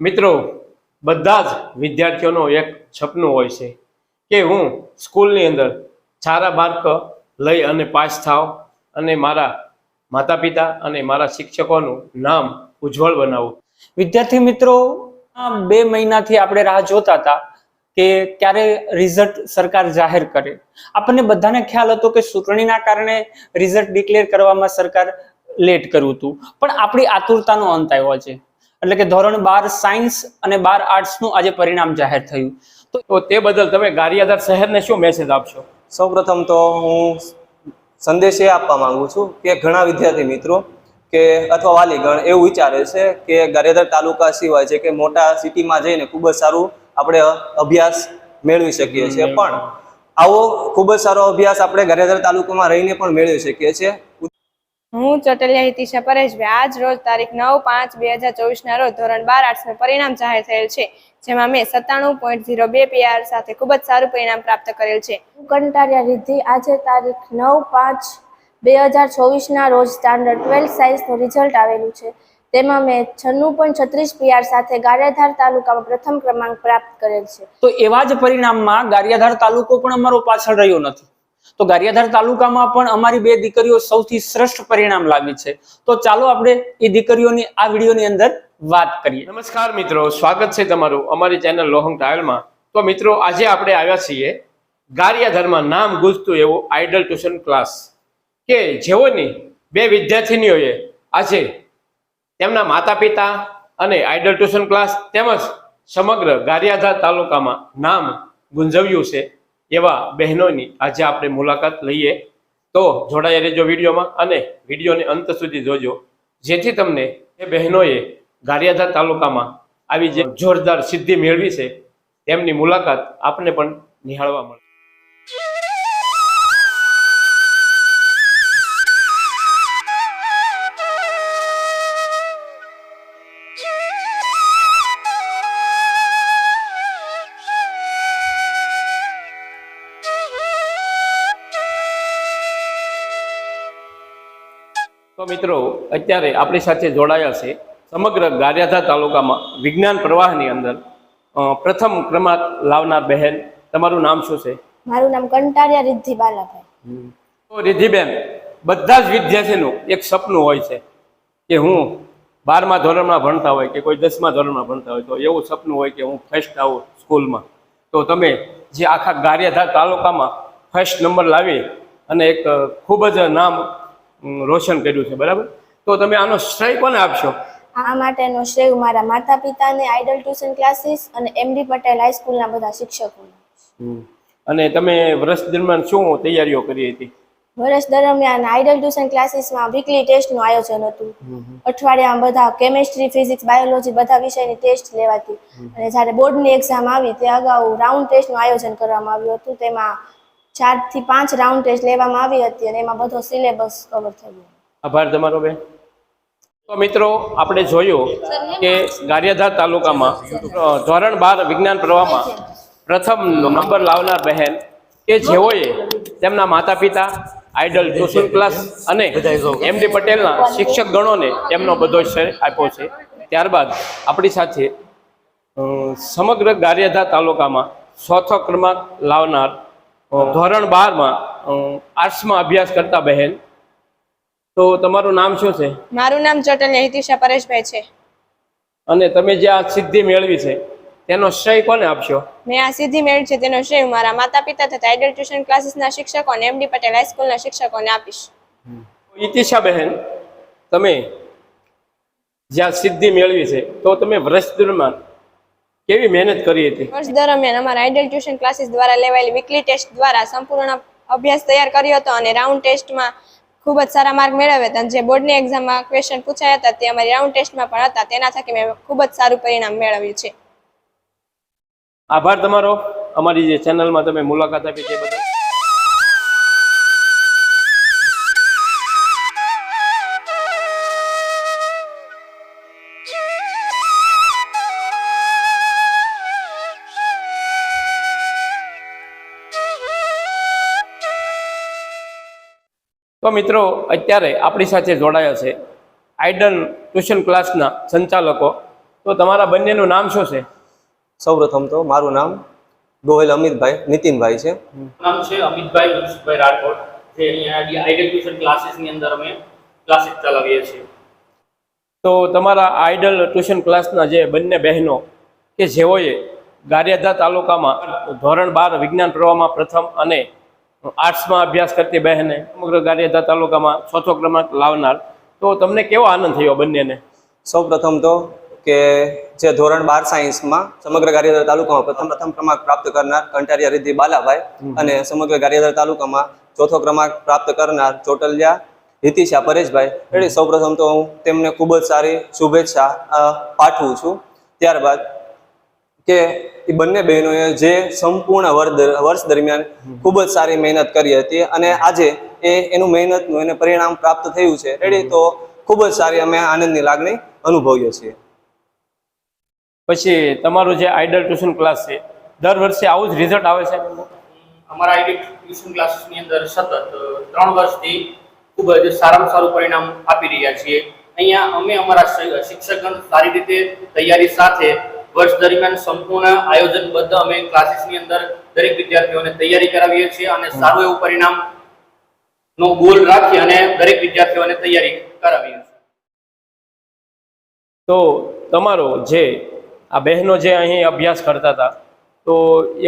મિત્રો, બધા જ વિદ્યાર્થીઓનો એક સપનું હોય છે કે હું સ્કૂલની અંદર સારા માર્ક લઈ અને પાસ થાવ અને મારા માતા પિતા અને મારા શિક્ષકોનું નામ ઉજ્જવળ બનાવું. વિદ્યાર્થી મિત્રો, આ બે મહિનાથી આપણે રાહ જોતા હતા કે ક્યારે રિઝલ્ટ સરકાર જાહેર કરે. આપણને બધાને ખ્યાલ હતો કે ચૂંટણીના કારણે રિઝલ્ટ ડિક્લેર કરવામાં સરકાર લેટ કર્યું હતું. પણ આપણી આતુરતાનો અંત આવ્યો છે. એટલે કે ધોરણ બાર સાયન્સ અને બાર આર્ટ્સનું આજે પરિણામ જાહેર થયું. તો તો તે બદલ તમે ગારિયાધાર શહેરને શું મેસેજ આપશો? સૌપ્રથમ તો હું સંદેશ એ આપવા માંગુ છું કે ઘણા વિદ્યાર્થી મિત્રો કે અથવા વાલીગણ એવું વિચારે છે કે ગારિયાધાર તાલુકા સિવાય છે કે મોટા સિટીમાં જઈને ખૂબ જ સારું આપણે અભ્યાસ મેળવી શકીએ છીએ. પણ આવો ખૂબ જ સારો અભ્યાસ આપણે ગારિયાધાર તાલુકામાં રહીને પણ મેળવી શકીએ છીએ. હું ચોટલિયા હિતિશા પરેશભાઈ આજ રોજ તારીખ નવ પાંચ બે હજાર ચોવીસના રોજ ધોરણ બાર આર્ટ્સનું પરિણામ જાહેર થયેલ છે જેમાં મેં સત્તાણું પોઈન્ટ ઝીરો બે પીઆર સાથે ખૂબ જ સારું પરિણામ પ્રાપ્ત કરેલ છે. કંટારિયા રિદ્ધિ. આજે તારીખ નવ પાંચ બે હજાર ચોવીસના રોજ સ્ટાન્ડર્ડ ટ્વેલ્થ સાયન્સનું રિઝલ્ટ આવેલું છે. તેમાં મેં છન્નું પોઈન્ટ છત્રીસ પીઆર સાથે ગારિયાધાર તાલુકામાં પ્રથમ ક્રમાંક પ્રાપ્ત કરેલ છે. તો એવા જ પરિણામમાં ગારિયાધાર તાલુકો પણ અમારો પાછળ રહ્યો નથી. તો ગારિયાધાર તાલુકામાં પણ અમારી બે દીકરીઓ સૌથી શ્રેષ્ઠ પરિણામ લાવી છે. તો ચાલો આપણે એ દીકરીઓની, આ વિડીયોની અંદર વાત કરીએ. નમસ્કાર મિત્રો, સ્વાગત છે તમારું અમારી ચેનલ લોહંગ ટ્રાવેલમાં તો મિત્રો, આજે આપણે આવ્યા છીએ ગારિયાધારમાં નામ ગુજતું એવું આઈડલ ટ્યુશન ક્લાસ કે જેઓની બે વિદ્યાર્થિનીઓએ આજે તેમના માતા પિતા અને આઈડલ ટ્યુશન ક્લાસ તેમજ સમગ્ર ગારિયાધાર તાલુકામાં નામ ગુંજવ્યું છે. એવા બહેનોની આજે આપણે મુલાકાત લઈએ. તો જોડાયા રહેજો વિડીયોમાં અને વિડીયોને અંત સુધી જોજો. જેથી તમને એ બહેનોએ ગારિયાધાર તાલુકામાં આવી જે જોરદાર સિદ્ધિ મેળવી છે, તેમની મુલાકાત આપને પણ નિહાળવા મળે. મિત્રો અત્યારે આપણી સાથે જોડાયા છે સમગ્ર ગારિયાધા તાલુકામાં વિજ્ઞાન પ્રવાહની અંદર પ્રથમ ક્રમાંક લાવનાર બહેન તમારું નામ શું છે? મારું નામ કંટારિયા રિદ્ધિ બાલાભાઈ. તો રિધિબેન બધા જ વિદ્યાર્થીનું એક સપનું હોય છે કે હું બારમા ધોરણમાં ભણતા હોય કે કોઈ દસમા ધોરણમાં ભણતા હોય તો એવું સપનું હોય કે હું ફર્સ્ટ આવું સ્કૂલમાં. તો તમે જે આખા ગારિયાધા તાલુકામાં ફર્સ્ટ નંબર લાવી અને એક ખૂબ જ નામ રોશન કર્યું છે બરાબર? તો તમે આનો શ્રેય કોને આપશો? આ માટેનો શ્રેય મારા માતા પિતાને આઇડલ ટ્યુશન ક્લાસીસ અને એમડી પટેલ હાઈસ્કૂલના બધા શિક્ષકોને. અને તમે વર્ષ દરમિયાન શું તૈયારીઓ કરી હતી? વર્ષ દરમિયાન આઇડલ ટ્યુશન ક્લાસીસમાં વીકલી ટેસ્ટનું આયોજન હતું. અઠવાડિયામાં બધા કેમેસ્ટ્રી ફિઝિક્સ બાયોલોજી બધા વિષયની ટેસ્ટ લેવાતી. અને જ્યારે બોર્ડની એક્ઝામ આવી તે અગાઉ રાઉન્ડ ટેસ્ટનું આયોજન કરવામાં આવ્યું હતું. તેમાં ચારથી પાંચ રાઉન્ડ ટેસ્ટ લેવામાં આવી હતી અને એમાં બધો સિલેબસ કવર થયો આભાર તમારો બેન. તો મિત્રો, આપણે જોયું કે ગારિયાધાર તાલુકામાં ધોરણ બાર વિજ્ઞાન પ્રવાહમાં પ્રથમ નંબર લાવનાર બહેન કે જેઓએ તેમના માતા પિતા આઈડલ ટ્યુશન ક્લાસ અને એમડી પટેલના શિક્ષક ગણોને તેમનો બધો શ્રેય આપ્યો છે. ત્યારબાદ આપણી સાથે સમગ્ર ગારિયાધાર તાલુકામાં ચોથો ક્રમાંક લાવનાર ધોરણ બારમાં આર્ટ્સમાં અભ્યાસ કરતા બહેન. તો તમારું નામ શું છે? મારું નામ ચોટલિયા હિતિશા પરેશભાઈ છે. અને તમે જે આ સિદ્ધિ મેળવી છે તેનો શ્રેય કોને આપશો? મેં આ સિદ્ધિ મેળવી છે તેનો શ્રેય મારા માતા પિતા તથા આઈડલ ટ્યુશન ક્લાસીસના શિક્ષકો અને એમડી પટેલ હાઈસ્કૂલના શિક્ષકોને આપીશ. ઈતિશા બહેન તમે જ્યાં સિદ્ધિ મેળવી છે તો તમે વર્ષ દરમિયાન કેવી મહેનત કરી હતી? વર્ષ દરમિયાન અમારા આઈડલ ટ્યુશન ક્લાસીસ દ્વારા લેવાયેલી વીકલી ટેસ્ટ દ્વારા સંપૂર્ણ અભ્યાસ તૈયાર કર્યો હતો અને રાઉન્ડ ટેસ્ટમાં ખૂબ જ સારા માર્ક મેળવ્યા હતા. જે બોર્ડની એક્ઝામમાં ક્વેશ્ચન પૂછાયા હતા તે અમારી રાઉન્ડ ટેસ્ટમાં પણ હતા. તેના થકી મેં ખૂબ જ સારું પરિણામ મેળવ્યું છે. આભાર તમારો. અમારી જે ચેનલમાં તમે મુલાકાત આપી તે બદલ. તો મિત્રો અત્યારે આપણી સાથે જોડાયા છે આઈડન ટ્યુશન ક્લાસના સંચાલકો. તો તમારા બંનેનું નામ શું છે? સૌપ્રથમ તો મારું નામ ગોહિલ અમિતભાઈ નીતિનભાઈ છે. નામ છે અમિતભાઈ મનસુખભાઈ રાઠોડ જે અહીંયા ટ્યુશન ક્લાસીસની અંદર અમે ક્લાસીસ ચલાવીએ છીએ. તો તમારા આઈડલ ટ્યુશન ક્લાસના જે બંને બહેનો કે જેઓએ ગારિયાધા તાલુકામાં ધોરણ બાર વિજ્ઞાન પ્રવાહમાં પ્રથમ અને આર્ટ્સમાં અભ્યાસ કરતી બહેને સમગ્ર ગારિયાધા તાલુકામાં ચોથો ક્રમાંક લાવનાર. તો તમને કેવો આનંદ થયો બંનેને? સૌપ્રથમ તો કે જે ધોરણ બાર સાયન્સમાં સમગ્ર ગારિયાધાર તાલુકામાં પ્રથમ પ્રથમ ક્રમાંક પ્રાપ્ત કરનાર કંટારિયા રિદ્ધિ બાલાભાઈ અને સમગ્ર ગારિયાધાર તાલુકામાં ચોથો ક્રમાંક પ્રાપ્ત કરનાર ચોટલિયા હિતિશા પરેશભાઈ. એટલે સૌપ્રથમ તો હું તેમને ખૂબ જ સારી શુભેચ્છા પાઠવું છું. ત્યારબાદ કે એ બંને બહેનોએ જે સંપૂર્ણ વર વર્ષ દરમિયાન ખૂબ જ સારી મહેનત કરી હતી અને આજે એ એનું મહેનતનું એને પરિણામ પ્રાપ્ત થયું છે. રેડી તો ખૂબ જ સારી અમે આનંદની લાગણી અનુભવીએ છીએ. પછી તમારું જે આઈડલ ટ્યુશન ક્લાસ છે દર વર્ષે આવું જ રિઝલ્ટ આવે છે? અમારા આઈડલ ટ્યુશન ક્લાસીસની અંદર સતત ત્રણ વર્ષથી ખૂબ જ સારામાં સારું પરિણામ આપી રહ્યા છીએ. અહીંયા અમે અમારા શિક્ષકગણ સારી રીતે તૈયારી સાથે વર્ષ દરમિયાન સંપૂર્ણ આયોજનબદ્ધ અમે ક્લાસીસની અંદર દરેક વિદ્યાર્થીઓને તૈયારી કરાવીએ છીએ અને સારું એવું પરિણામ નો ગોલ રાખી અને દરેક વિદ્યાર્થીઓને તૈયારી કરાવીએ છીએ. તો તમારો જે આ બહેનો જે અહીં અભ્યાસ કરતા હતા તો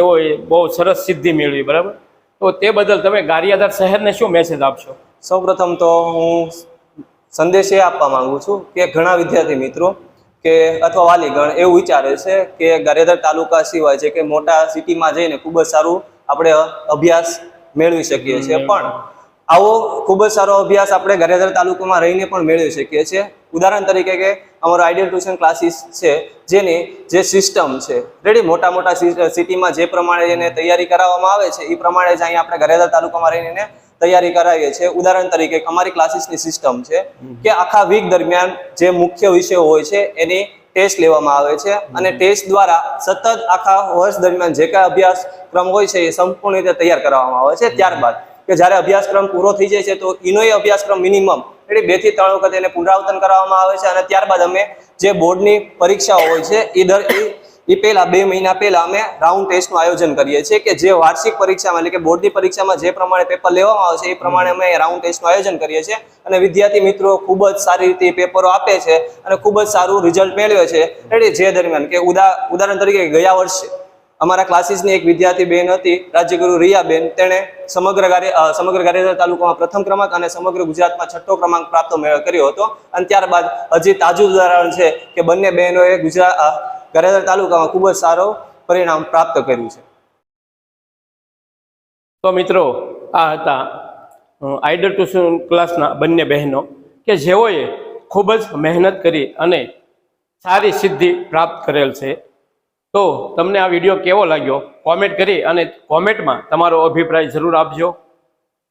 એવો એ બહુ સરસ સિદ્ધિ મેળવી બરાબર? તો તે બદલ તમે ગારિયાધાર શહેરને શું મેસેજ આપશો? સૌપ્રથમ તો હું સંદેશ એ આપવા માંગુ છું કે ઘણા વિદ્યાર્થી મિત્રો કે અથવા વાલીગણ એવું વિચારે છે કે ગારિયાધાર તાલુકા સિવાય છે કે મોટા સિટીમાં જઈને ખૂબ જ સારું આપણે અભ્યાસ મેળવી શકીએ છીએ. પણ આવો ખૂબ જ સારો અભ્યાસ આપણે ગારિયાધાર તાલુકામાં રહીને પણ મેળવી શકીએ છીએ. ઉદાહરણ તરીકે કે અમારો આઈડિયલ ટ્યુશન ક્લાસીસ છે જેની જે સિસ્ટમ છે રેડી મોટા મોટા સિટીમાં જે પ્રમાણે એને તૈયારી કરાવવામાં આવે છે એ પ્રમાણે જ અહીંયા આપણે ગારિયાધાર તાલુકામાં રહીને તૈયારી કરાવીએ છીએ. ઉદાહરણ તરીકે અમારી ક્લાસીસની સિસ્ટમ છે કે આખા વીક દરમિયાન જે મુખ્ય વિષયો હોય છે એની ટેસ્ટ લેવામાં આવે છે. અને ટેસ્ટ દ્વારા સતત આખા વર્ષ દરમિયાન જે કાંઈ અભ્યાસક્રમ હોય છે એ સંપૂર્ણ રીતે તૈયાર કરવામાં આવે છે. ત્યારબાદ કે જ્યારે અભ્યાસક્રમ પૂરો થઈ જાય છે તો એનો અભ્યાસક્રમ મિનિમમ એટલે બેથી ત્રણ વખત એને પુનરાવર્તન કરવામાં આવે છે. અને ત્યારબાદ અમે જે બોર્ડની પરીક્ષાઓ હોય છે એ દર એ- પહેલા બે મહિના પહેલા અમે રાઉન્ડ ટેસ્ટનું આયોજન કરીએ છીએ કે જે વાર્ષિક પરીક્ષામાં એટલે કે બોર્ડની પરીક્ષામાં જે પ્રમાણે પેપર લેવામાં આવે છે એ પ્રમાણે અમે રાઉન્ડ ટેસ્ટનું આયોજન કરીએ છીએ. અને વિદ્યાર્થી મિત્રો ખૂબ જ સારી રીતે પેપરો આપે છે અને ખૂબ જ સારું રિઝલ્ટ મેળવે છે. એટલે જે દરમિયાન કે ઉદા, ઉદાહરણ તરીકે ગયા વર્ષે અમારા ક્લાસીસની એક વિદ્યાર્થી બેન હતી, રાજ્યગુરુ રિયાબેન. તેણે સમગ્ર સમગ્ર ગારિયાધાર તાલુકામાં પ્રથમ ક્રમાંક અને સમગ્ર ગુજરાતમાં છઠ્ઠો ક્રમાંક પ્રાપ્ત કર્યો હતો. અને ત્યારબાદ હજી તાજું ઉદાહરણ છે કે બંને બહેનોએ ગુજરાત અ, ગારિયાધાર તાલુકામાં ખૂબ જ સારો પરિણામ પ્રાપ્ત કર્યું છે. તો મિત્રો આ હતા આઈડલ ટ્યુશન ક્લાસના બંને બહેનો કે જેઓએ ખૂબ જ મહેનત કરી અને સારી સિદ્ધિ પ્રાપ્ત કરેલ છે. તો તમને આ વીડિયો કેવો લાગ્યો? કોમેન્ટ કરી અને કોમેન્ટમાં તમારો અભિપ્રાય જરૂર આપજો.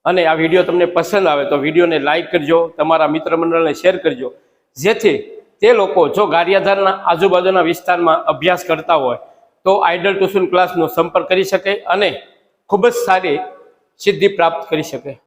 અને આ વીડિયો તમને પસંદ આવે તો વિડીયોને લાઈક કરજો તમારા મિત્ર મંડળને શેર કરજો. જેથી તે લોકો જો ગારિયાધારના આજુબાજુના વિસ્તારમાં અભ્યાસ કરતા હોય, તો આઇડલ ટ્યુશન ક્લાસનો સંપર્ક કરી શકે અને ખૂબ જ સારી સિદ્ધિ પ્રાપ્ત કરી શકે.